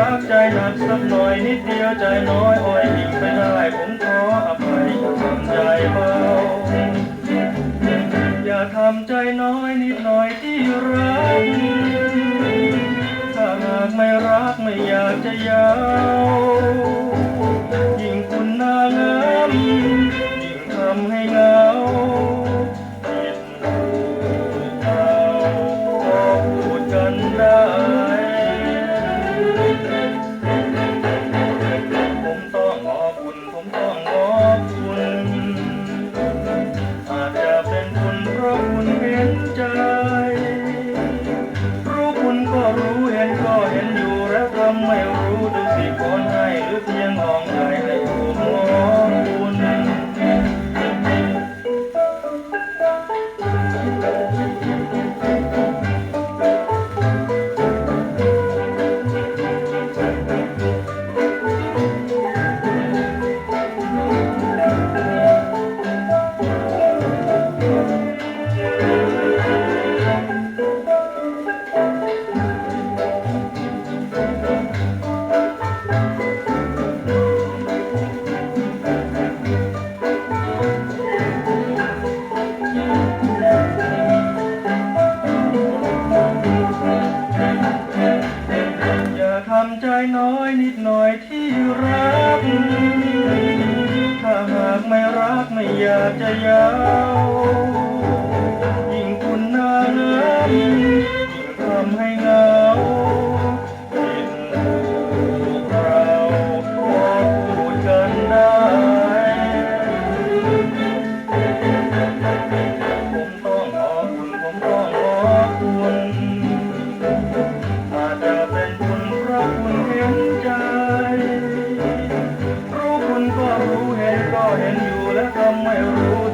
รักใจหนักสักหน่อยนิดเดียวใจน้อยอ้อยอิ่มไม่ได้ผมขออภัยอย่าทำใจเบาอย่าทำใจน้อยนิดหน่อยที่รัก ถ้าหากไม่รักไม่อยากจะยาว ใจน้อยนิดหน่อยที่รัก ถ้าหากไม่รักไม่อยากจะยาว ก็รู้เห็นก็เห็นอยู่และก็ไม่รู้